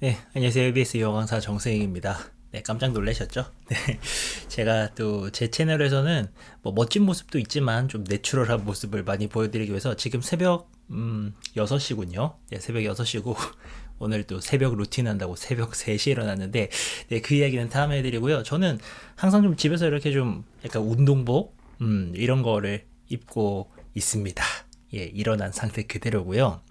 네, 안녕하세요. ABS 영강사 정승익입니다. 네, 깜짝 놀라셨죠? 네, 제가 또 제 채널에서는 뭐 멋진 모습도 있지만 좀 내추럴한 모습을 많이 보여드리기 위해서 지금 새벽 음, 6시군요. 네, 새벽 6시고 오늘 또 새벽 루틴 한다고 새벽 3시에 일어났는데 네, 그 이야기는 다음에 해드리고요. 저는 항상 좀 집에서 이렇게 좀 약간 운동복 음, 이런 거를 입고 있습니다. 예, 일어난 상태 그대로고요.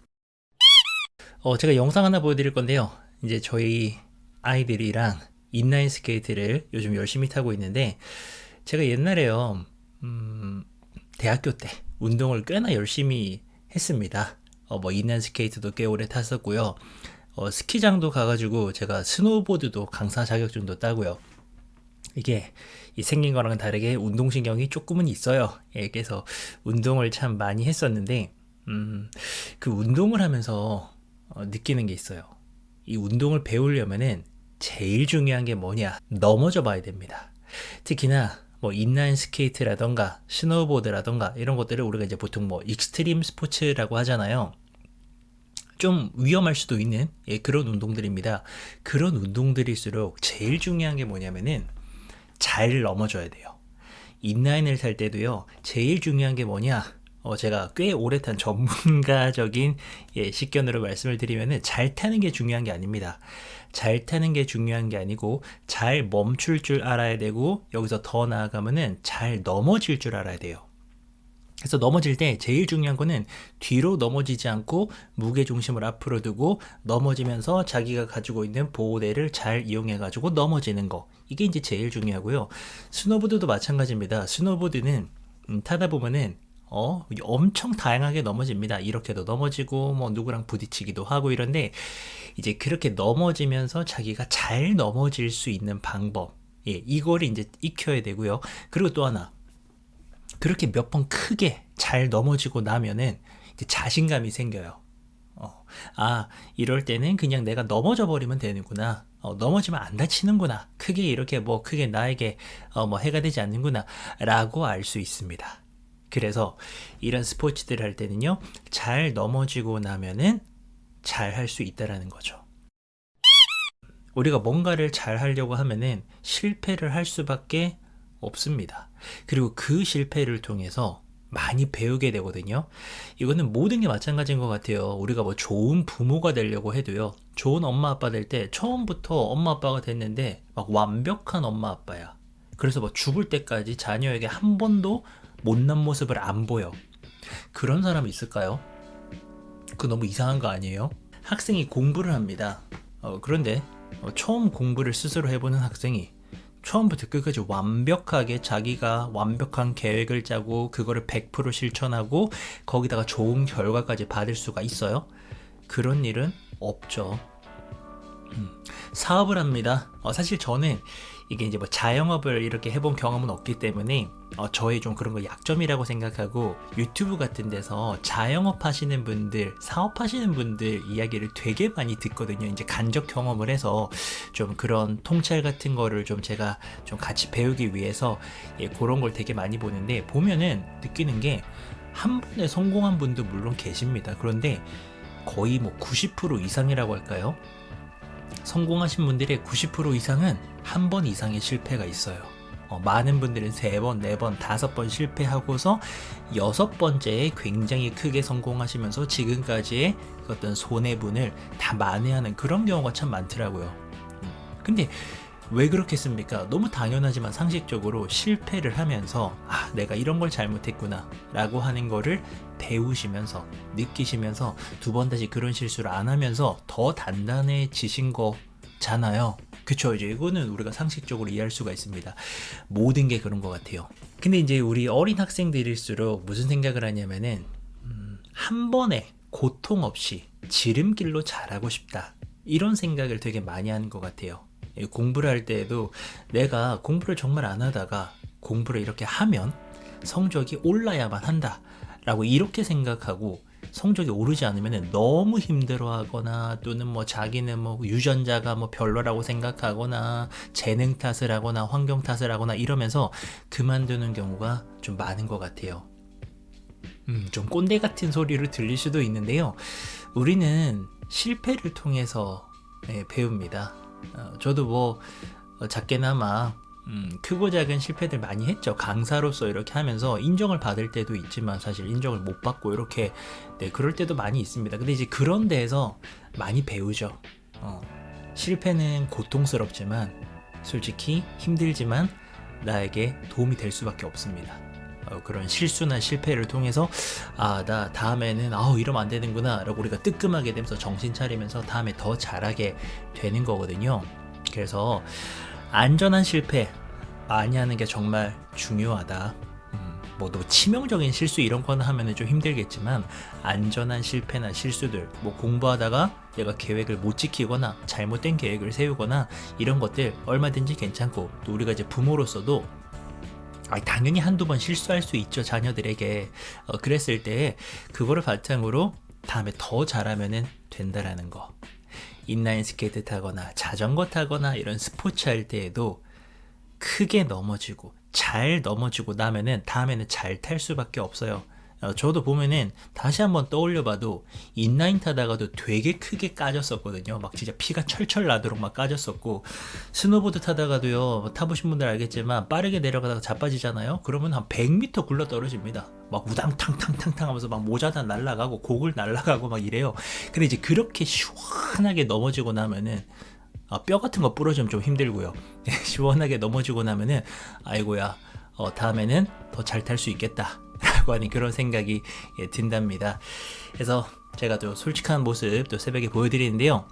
어, 제가 영상 하나 보여드릴 건데요. 이제 저희 아이들이랑 인라인 스케이트를 요즘 열심히 타고 있는데, 제가 옛날에요, 음, 대학교 때 운동을 꽤나 열심히 했습니다. 어, 뭐, 인라인 스케이트도 꽤 오래 탔었고요. 어, 스키장도 가가지고 제가 스노우보드도 강사 자격증도 따고요. 이게 이 생긴 거랑은 다르게 운동신경이 조금은 있어요. 예, 그래서 운동을 참 많이 했었는데, 음, 그 운동을 하면서 어, 느끼는 게 있어요. 이 운동을 배우려면은 제일 중요한 게 뭐냐? 넘어져 봐야 됩니다. 특히나 뭐 인라인 스케이트라던가 스노우보드라던가 이런 것들을 우리가 이제 보통 뭐 익스트림 스포츠라고 하잖아요. 좀 위험할 수도 있는 예, 그런 운동들입니다. 그런 운동들일수록 제일 중요한 게 뭐냐면은 잘 넘어져야 돼요. 인라인을 탈 때도요, 제일 중요한 게 뭐냐? 어, 제가 꽤 오래 탄 전문가적인 예, 식견으로 말씀을 드리면은 잘 타는 게 중요한 게 아닙니다. 잘 타는 게 중요한 게 아니고 잘 멈출 줄 알아야 되고 여기서 더 나아가면은 잘 넘어질 줄 알아야 돼요. 그래서 넘어질 때 제일 중요한 거는 뒤로 넘어지지 않고 무게 중심을 앞으로 두고 넘어지면서 자기가 가지고 있는 보호대를 잘 이용해 가지고 넘어지는 거. 이게 이제 제일 중요하고요. 스노보드도 마찬가지입니다. 스노보드는 음, 타다 보면은 어, 엄청 다양하게 넘어집니다. 이렇게도 넘어지고, 뭐, 누구랑 부딪히기도 하고 이런데, 이제 그렇게 넘어지면서 자기가 잘 넘어질 수 있는 방법. 예, 이거를 이제 익혀야 되고요. 그리고 또 하나. 그렇게 몇 번 크게 잘 넘어지고 나면은 이제 자신감이 생겨요. 어, 아, 이럴 때는 그냥 내가 넘어져 버리면 되는구나. 어, 넘어지면 안 다치는구나. 크게 이렇게 뭐 크게 나에게 어, 뭐 해가 되지 않는구나. 라고 알 수 있습니다. 그래서 이런 스포츠들을 할 때는요, 잘 넘어지고 나면은 잘 할 수 있다라는 거죠. 우리가 뭔가를 잘 하려고 하면은 실패를 할 수밖에 없습니다. 그리고 그 실패를 통해서 많이 배우게 되거든요. 이거는 모든 게 마찬가지인 것 같아요. 우리가 뭐 좋은 부모가 되려고 해도요. 좋은 엄마 아빠 될 때 처음부터 엄마 아빠가 됐는데 막 완벽한 엄마 아빠야. 그래서 뭐 죽을 때까지 자녀에게 한 번도 못난 모습을 안 보여. 그런 사람이 있을까요? 그 너무 이상한 거 아니에요? 학생이 공부를 합니다. 어, 그런데 어, 처음 공부를 스스로 해보는 학생이 처음부터 끝까지 완벽하게 자기가 완벽한 계획을 짜고 그거를 100% 실천하고 거기다가 좋은 결과까지 받을 수가 있어요? 그런 일은 없죠. 음, 사업을 합니다. 어, 사실 저는 이게 이제 뭐 자영업을 이렇게 해본 경험은 없기 때문에 어, 저의 좀 그런 거 약점이라고 생각하고 유튜브 같은 데서 자영업 하시는 분들, 사업 하시는 분들 이야기를 되게 많이 듣거든요. 이제 간접 경험을 해서 좀 그런 통찰 같은 거를 좀 제가 좀 같이 배우기 위해서 예, 그런 걸 되게 많이 보는데 보면은 느끼는 게한 번에 성공한 분도 물론 계십니다. 그런데 거의 뭐 90% 이상이라고 할까요? 성공하신 분들의 90% 이상은 한 번 이상의 실패가 있어요. 어, 많은 분들은 세 번, 네 번, 다섯 번 실패하고서 여섯 번째에 굉장히 크게 성공하시면서 지금까지의 그 어떤 손해분을 다 만회하는 그런 경우가 참 많더라고요. 음, 근데 왜 그렇겠습니까? 너무 당연하지만 상식적으로 실패를 하면서 아, 내가 이런 걸 잘못했구나 라고 하는 거를 배우시면서 느끼시면서 두 번 다시 그런 실수를 안 하면서 더 단단해지신 거잖아요. 그쵸 이제 이거는 우리가 상식적으로 이해할 수가 있습니다. 모든 게 그런 것 같아요. 근데 이제 우리 어린 학생들일수록 무슨 생각을 하냐면은 음, 한 번에 고통 없이 지름길로 잘하고 싶다 이런 생각을 되게 많이 하는 것 같아요. 예, 공부를 할 때에도 내가 공부를 정말 안 하다가 공부를 이렇게 하면 성적이 올라야만 한다 라고 이렇게 생각하고 성적이 오르지 않으면 너무 힘들어하거나 또는 뭐 자기는 뭐 유전자가 뭐 별로라고 생각하거나 재능 탓을 하거나 환경 탓을 하거나 이러면서 그만두는 경우가 좀 많은 것 같아요. 음, 좀 꼰대 같은 소리로 들릴 수도 있는데요. 우리는 실패를 통해서 예, 배웁니다. 어, 저도 뭐 어, 작게나마 음, 크고 작은 실패들 많이 했죠. 강사로서 이렇게 하면서 인정을 받을 때도 있지만 사실 인정을 못 받고 이렇게 네, 그럴 때도 많이 있습니다. 근데 이제 그런 데에서 많이 배우죠. 어, 실패는 고통스럽지만 솔직히 힘들지만 나에게 도움이 될 수밖에 없습니다. 어, 그런 실수나 실패를 통해서 아 나 다음에는 아우 이러면 안 되는구나 라고 우리가 뜨끔하게 되면서 정신 차리면서 다음에 더 잘하게 되는 거거든요 그래서 안전한 실패 많이 하는 게 정말 중요하다. 음, 뭐또 치명적인 실수 이런 거는 하면은 좀 힘들겠지만 안전한 실패나 실수들 뭐 공부하다가 내가 계획을 못 지키거나 잘못된 계획을 세우거나 이런 것들 얼마든지 괜찮고 또 우리가 이제 부모로서도 아, 당연히 한두 번 실수할 수 있죠 자녀들에게. 어, 그랬을 때 그거를 바탕으로 다음에 더 잘하면은 된다라는 거 인라인 스케이트 타거나 자전거 타거나 이런 스포츠 할 때에도 크게 넘어지고 잘 넘어지고 나면은 다음에는 잘 탈 수밖에 없어요. 어, 저도 보면은 다시 한번 떠올려봐도 인라인 타다가도 되게 크게 까졌었거든요. 막 진짜 피가 철철 나도록 막 까졌었고 스노보드 타다가도요 뭐 타보신 분들 알겠지만 빠르게 내려가다가 자빠지잖아요. 그러면 한 100m 굴러 떨어집니다. 막 우당탕탕탕탕 하면서 막 모자다 날라가고 곡을 날라가고 막 이래요. 근데 이제 그렇게 시원하게 넘어지고 나면은 아, 뼈 같은 거 부러지면 좀 힘들고요. 시원하게 넘어지고 나면은 아이고야 어, 다음에는 더 잘 탈 수 있겠다. 라고 하는 그런 생각이 예, 든답니다. 그래서 제가 또 솔직한 모습 또 새벽에 보여드리는데요.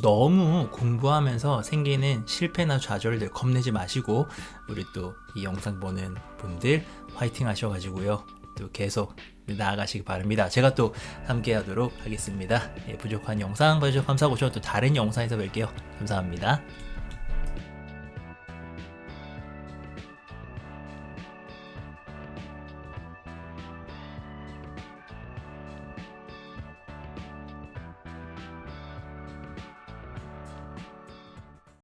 너무 공부하면서 생기는 실패나 좌절들 겁내지 마시고 우리 또 이 영상 보는 분들 화이팅 하셔가지고요. 또 계속 나아가시기 바랍니다. 제가 또 함께 하도록 하겠습니다. 예, 부족한 영상 봐주셔서 감사하고 저또 다른 영상에서 뵐게요. 감사합니다.